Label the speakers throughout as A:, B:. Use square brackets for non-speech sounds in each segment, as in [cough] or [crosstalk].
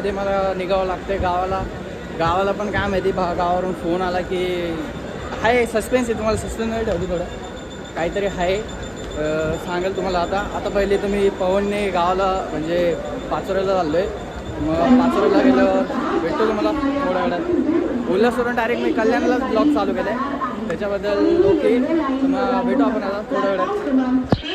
A: मिनिटामध्ये मला निघावं लागते गावाला. गावाला पण काय माहिती भा गावावरून फोन आला की आहे सस्पेन्स आहे तुम्हाला सस्पेन्स नाही ठेवतो थोडं. काहीतरी आहे. सांगेल तुम्हाला आता. आता पहिले तुम्ही पवनने गावाला म्हणजे पाचोऱ्याला चाललो आहे मग पाचोऱ्याला गेल्यावर भेटतो तुम्हाला थोड्या वेळात. उल्हासवरून डायरेक्ट मी कल्याणलाच ब्लॉग चालू केला आहे त्याच्याबद्दल ओके. भेटू आपण आता थोड्या वेळात.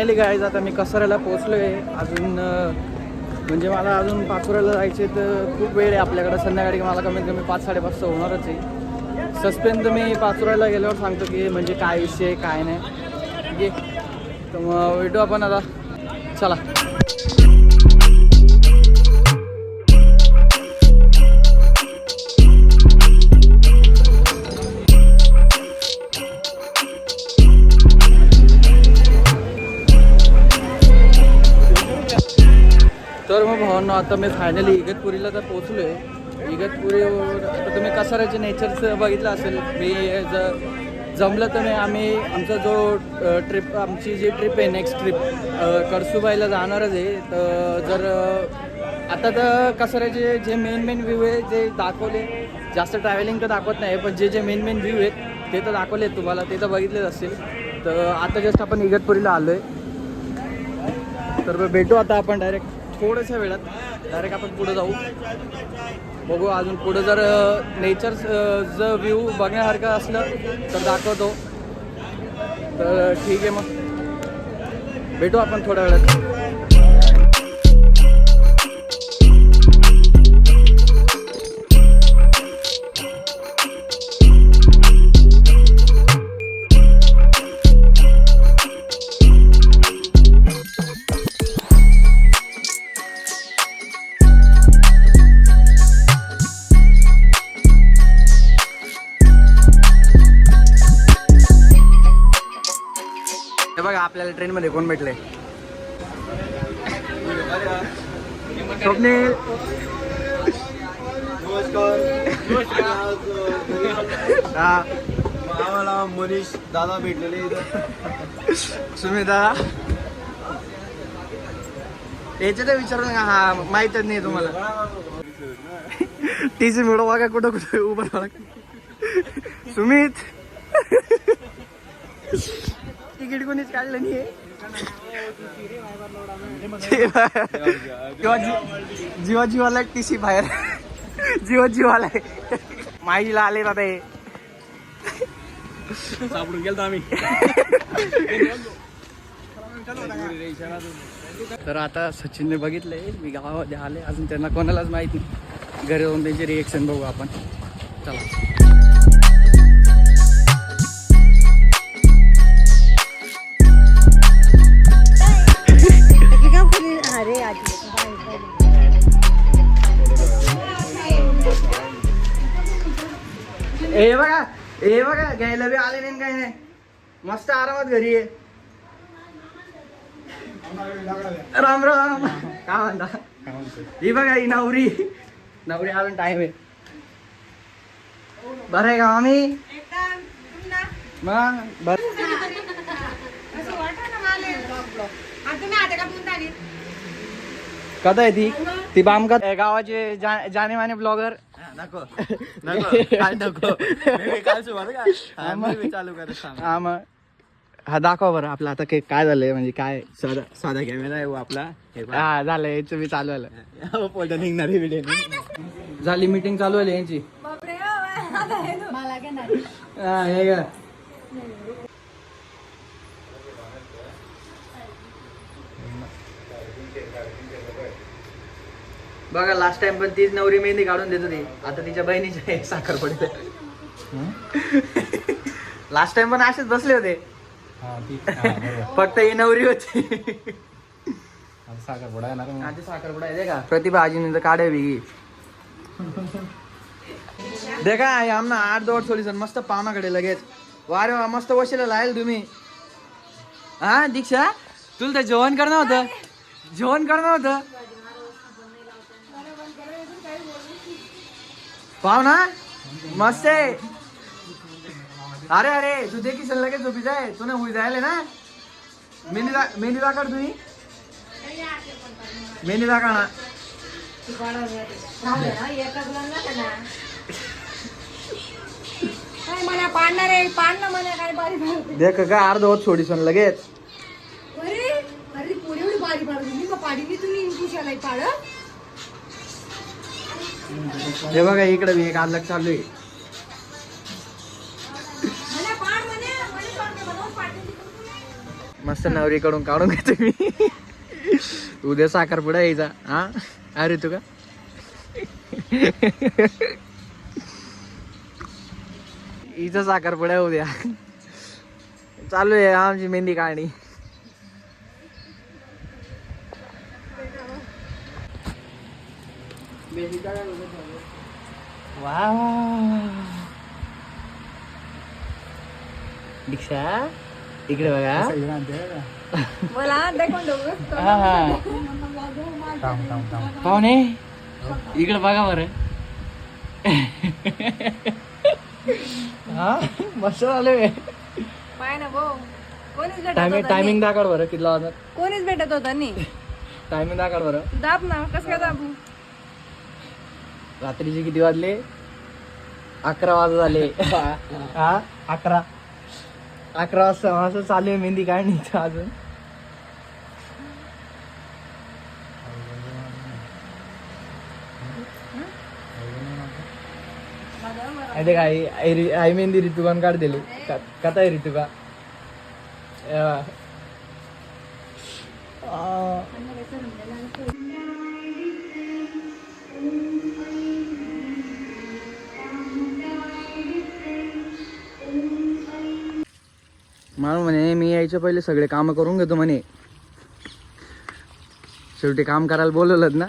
A: फायनली गाईज आता मी कसऱ्याला पोचलो आहे अजून म्हणजे मला अजून पाचोऱ्याला जायचे तर खूप वेळ आहे आपल्याकडे. संध्याकाळी मला कमीत कमी पाच साडेपाचचं होणारच आहे. सस्पेन तर मी पाचोऱ्याला गेल्यावर सांगतो की म्हणजे काय विषय आहे, काय नाही. ठीक आहे. तर मग भेटू आपण आता. चला. आता मी फायनली इगतपुरीला तर पोचलो आहे इगतपुरीवर आता तुम्ही कसाऱ्याचे नेचरचं बघितलं असेल. मी ज जमलं तर मी आम्ही आमचा जो ट्रिप आमची जी ट्रिप आहे नेक्स्ट ट्रिप करसुबाईला जाणारच आहे. तर जर आता तर कसाऱ्याचे जे मेन मेन व्ह्यू आहे जे दाखवले. जास्त ट्रॅव्हलिंग तर दाखवत नाही पण जे जे मेन मेन व्ह्यू आहेत ते तर दाखवले आहेत तुम्हाला ते तर बघितलेच असतील. तर आता जस्ट आपण इगतपुरीला आलो आहे तर भेटू आता आपण डायरेक्ट थोड्याशा वेळात डायरेक्ट आपण पुढे जाऊ. बघू अजून पुढं जर नेचर जर व्ह्यू बघण्यासारखं असलं तर दाखवतो. तर ठीक आहे मग. भेटू आपण थोड्या वेळात. बघा आपल्याला ट्रेनमध्ये कोण भेटले स्वप्नील. हा.
B: आम्हाला मनीष दादा भेटलेले
A: सुमिता. याचे तर विचारू नका हा माहीतच नाही तुम्हाला. टीसी मिळव बघा कुठं कुठं उभं सुमित. तिकीट कोणीच काढलं नाही जीवा जीवाला टी सी बाहेर जीवा जीवाला माईला आले आता हे
B: सापडून गेलतो आम्ही.
A: तर आता सचिनने बघितले मी गावामध्ये आले अजून त्यांना कोणालाच माहीत नाही. घरी जाऊन त्यांचे रिएक्शन बघू आपण. चला. हे बघा हे बघा घ्यायला बी आले नाही काही नाही. मस्त आरामात घरी आहे राम राम. काय म्हणता? ही बघा ही नवरी. नवरी अजून टाइम आहे. बरं आहे का आम्ही मग बर. कदा आहे ती. ती बामका गावाचे जा- जाने माने ब्लॉगर
B: नको. [laughs] नको. काय नको. मी काल सुरुवात का? हा, मग मी चालू करत सांग
A: हा मग हा दाखवा बरं आपलं आता काही काय झालंय म्हणजे काय
B: साधा साधा कॅमेरा आहे हो आपला. हे.
A: हा झालंय याचं मी चालू आलं
B: हो, फोटो निघणार आहे
A: झाली मीटिंग चालू आली यांची.
C: मला काय नाही
A: हा बघा लास्ट टाइम पण तीच नवरी मेहंदी काढून देत होती. आता तिच्या बहिणीच्या साखर पडते. लास्ट टाइम पण असेच बसले होते. फक्त ही नवरी होती.
B: साखर पुडा येणार
A: आधी साखर पडायचे का? प्रतिभा आजीने तर काढे वेगळी देखा आमना आठ दोड सोल्युशन मस्त पाहुणाकडे लगेच. वा रे वा मस्त वशीला लायल तुम्ही. हा दीक्षा? तुला तर जेवण करणं होतं. जेवण करणं होतं. पाव ना? मस्त आहे. अरे अरे तू दे की सल्ला लगेच झोपी जाय तू ना होई जायला ना? मेहंदी दा मेहंदी दाखड तुम्ही. मेहंदी दाखा ना.
C: मला पाडणार आहे? पाडणं मला काय बारी
A: देख का अर्ध होत सोडीसन लगेच.
C: अरे अरे पोरी एवढी बारी पाडली. मी का पाडली तुम्ही? कुशाला पाड?
A: हे बघा इकडे मी एक अलग चालू आहे. मस्त नवरीकडून काढून घेतो मी. उद्या साखरपुडा यायचा. हा? अरे तू का? हिचा साखरपुडा उद्या. चालू आहे आमची मेहंदी काढणी. वा दीक्षा इकडे बघा.
C: मला
A: हा हा. पाहुणे इकडे बघा बरं. हा मस्त झालं
C: पाय ना भाऊ. कोणीच भेटत
A: टायमिंग
C: होता
A: टायमिंग बरं किती वाजत.
C: कोणीच भेटत होता नी
A: टायमिंग दाखड बरं.
C: दाब ना कसं काय दाबू?
A: रात्रीचे किती वाजले? अकरा वाजत झाले. हा? अकरा. अकरा वाजता असं चालू आहे मेहंदी काढणी इथं अजून. अरे काय आई रि- आई मेहंदी ऋतुकान काढ दिली. का- कथा आहे ऋतुका मला म्हणे मी यायच्या पहिले सगळे काम करून घेतो म्हणे. शेवटी काम करायला बोलवलं ना.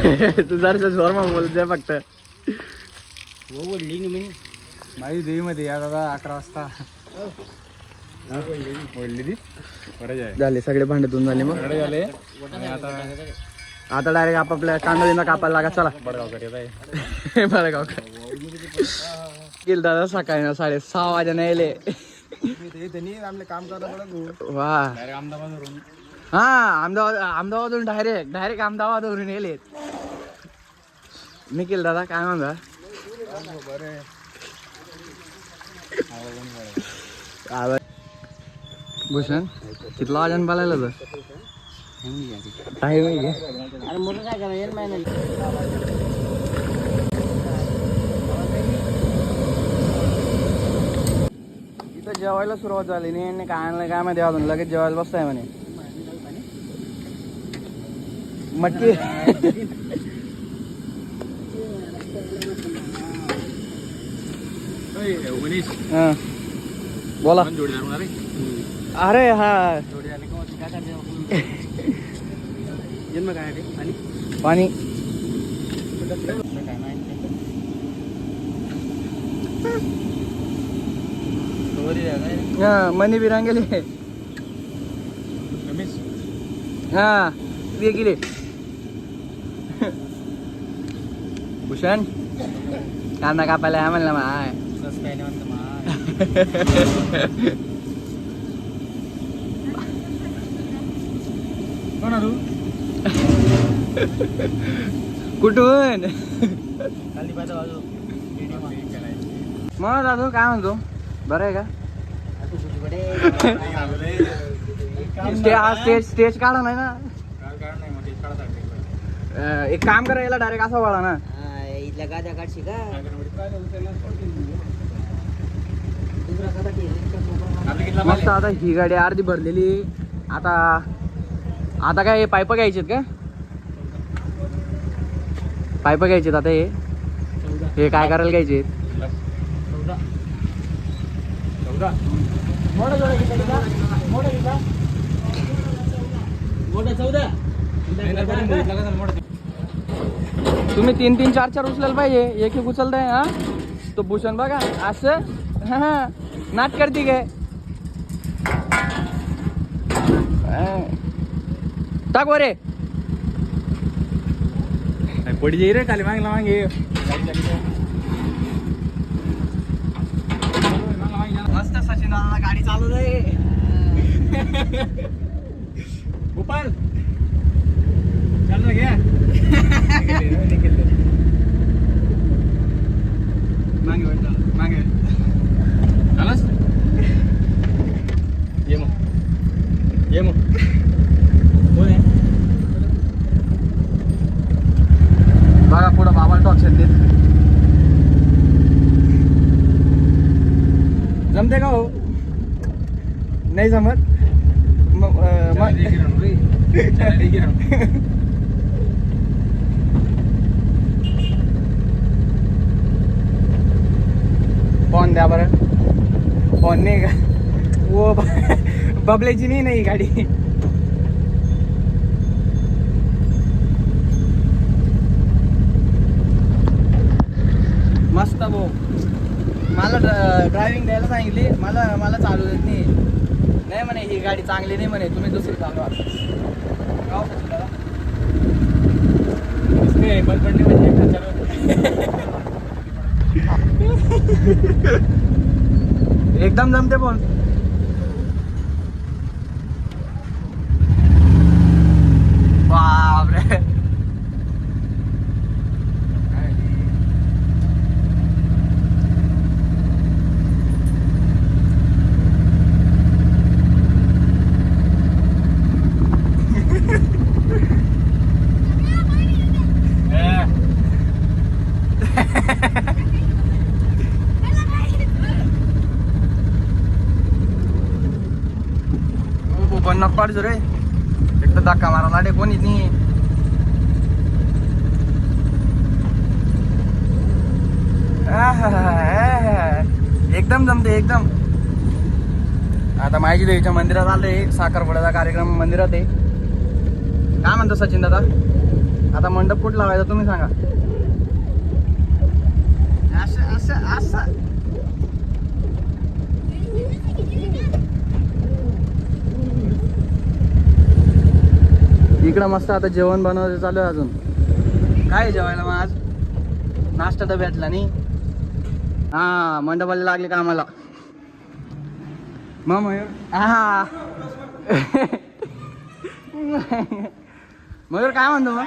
A: [laughs] तू जरा जोरमा बोलत जा फक्त.
B: माझी देवी मध्ये या दादा अकरा वाजता. बोलली ती.
A: झाले. सगळे भांडे धुवून झाले मग.
B: झाले. आता?
A: आता डायरेक्ट आपापल्या कांदा बिंदा कापायला लागा चला.
B: बडगावकर [laughs]
A: गाव गेल दादा सकाळी ना साडे सहा यायले
B: त्यांनी आपले काम करता
A: वा. हा अहमदाबाद अहमदाबादवरून डायरेक्ट डायरेक्ट अहमदाबादवरून येले निखिल दादा काय म्हणता? भूषण कितला वाजन बोलायला तर टाईम आहे की? इथं जेवायला सुरुवात झाली. नाही यांनी काय आणलं काय माहिती अजून लगेच जेवायला बसताय म्हणे. मटकी. बोला. अरे हा.
B: जोडी
A: पाणी. हा मनी बिरांग गेले
B: रमेश.
A: हा ते गेले भूषण कांदा कापायला आहे म्हणलं माय. कुठून?
B: खाली पाहिजे बाजू.
A: मग दादू काय म्हणतो? बरं आहे का? हा स्टेज स्टेज काढा नाही ना. अं, एक काम करा याला डायरेक्ट असा वळा ना.
C: इथल्या गाद्या काढशी का?
A: मस्त आता ही गाडी अर्धी भरलेली. आता आता काय पाईप घ्यायचेत का? पाईप घ्यायचेत आता हे. हे काय करायला घ्यायचे
B: चौदा मोठा चौदा
A: तुम्ही तीन तीन चार चार उचलायला पाहिजे. एक एक उचलताय हा? तो भूषण बघा असं. हा, हा. नाट करते काय? हा. टाक वरे
B: पडी जाई रे खाली मागला मागे
A: मस्त सचिन दादा गाडी चालू आहे. [laughs]
B: गोपाल चाल ना घ्या
A: मागे वाटलं, मागे
B: चालस ये मग ये मग कोण आहे
A: बघा पुढं बाबाला टॉक्शन देत जमते का हो नाही जमत म- अं, म- फोन द्या बरं. फोन नाही का? वो ब- बबल्याची नाही नाही गाडी? मस्त भाऊ. मला ड्रायव्हिंग द्यायला सांगितली. मला मला चालू देत नाही. नाही म्हणे ही गाडी चांगली नाही म्हणे तुम्ही दुसरी चालवा गाव
B: म्हणजे चालू [laughs]
A: एकदम जमते फोन बापरे हो पण नको पाडजो रे एक तर धक्का मारा लाडे कोणीच नाही आहाहा, एकदम जमते एकदम. आता माहिती देवीच्या मंदिरात आलोय साखरपुड्याचा कार्यक्रम मंदिरात आहे. काय म्हणतो सचिन दादा? आता मंडप कुठं लावायचा तुम्ही सांगा. असं असं असं. इकडं मस्त आता जेवण बनवायचं चालू आहे अजून. काय जेवायला मग आज? नाश्ता तर भेटला नाही. हा मंडपाला लागले का आम्हाला मग मयूर हा. मयूर काय म्हणतो मग?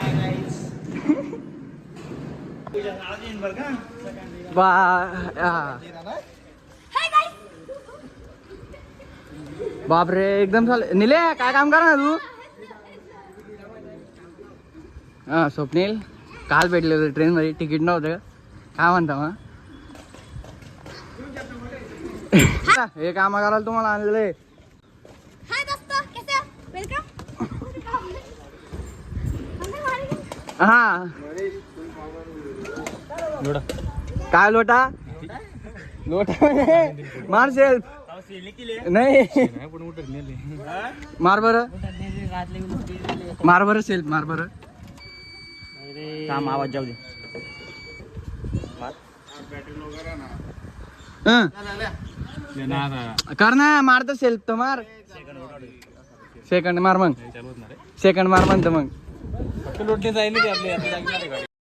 A: बा. बापरे एकदम चाल निले काय काम करा ना तू? हा स्वप्नील काल भेटले होते ट्रेनमध्ये तिकीट नव्हतं. काय म्हणता मग? हे काम करायला तुम्हाला आणलेलं आहे.
C: हाय दोस्तों कैसे हो वेलकम
A: हा. काय लोटा? लोटा मार सेल्फ नाही. मार बर. मार बर सेल्फ मार बर.
B: काम आवाज जाऊ दे.
A: कर ना मार तर सेल्फ तर मार. सेकंड मार मग. सेकंड मार म्हणतो मग.
B: लोटणे जाईल